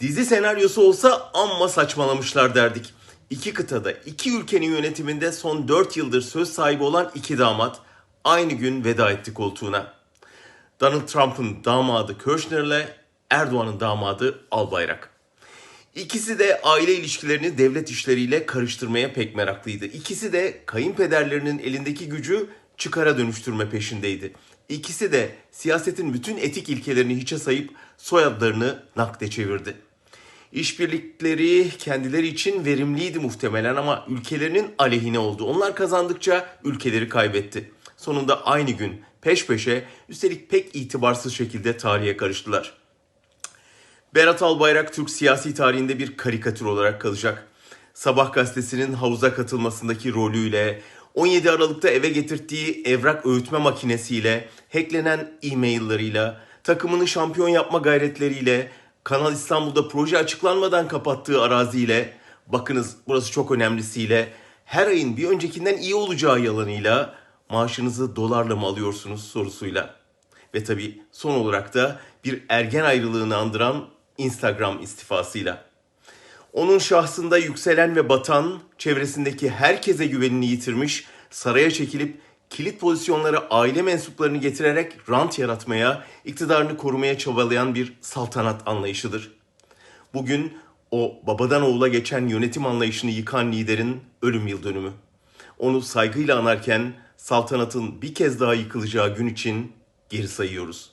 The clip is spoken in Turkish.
Dizi senaryosu olsa amma saçmalamışlar derdik. İki kıtada, iki ülkenin yönetiminde son 4 yıldır söz sahibi olan iki damat aynı gün veda etti koltuğuna. Donald Trump'ın damadı Kirchner'le Erdoğan'ın damadı Albayrak. İkisi de aile ilişkilerini devlet işleriyle karıştırmaya pek meraklıydı. İkisi de kayınpederlerinin elindeki gücü çıkara dönüştürme peşindeydi. İkisi de siyasetin bütün etik ilkelerini hiçe sayıp soyadlarını nakde çevirdi. İşbirlikleri kendileri için verimliydi muhtemelen ama ülkelerinin aleyhine oldu. Onlar kazandıkça ülkeleri kaybetti. Sonunda aynı gün peş peşe üstelik pek itibarsız şekilde tarihe karıştılar. Berat Albayrak Türk siyasi tarihinde bir karikatür olarak kalacak. Sabah gazetesinin havuza katılmasındaki rolüyle, 17 Aralık'ta eve getirttiği evrak öğütme makinesiyle, hacklenen e-maillarıyla, takımını şampiyon yapma gayretleriyle, Kanal İstanbul'da proje açıklanmadan kapattığı araziyle, bakınız burası çok önemlisiyle, her ayın bir öncekinden iyi olacağı yalanıyla, maaşınızı dolarla mı alıyorsunuz sorusuyla. Ve tabii son olarak da bir ergen ayrılığını andıran Instagram istifasıyla. Onun şahsında yükselen ve batan, çevresindeki herkese güvenini yitirmiş, saraya çekilip kilit pozisyonlara aile mensuplarını getirerek rant yaratmaya, iktidarını korumaya çabalayan bir saltanat anlayışıdır. Bugün o babadan oğula geçen yönetim anlayışını yıkan liderin ölüm yıl dönümü. Onu saygıyla anarken saltanatın bir kez daha yıkılacağı gün için geri sayıyoruz.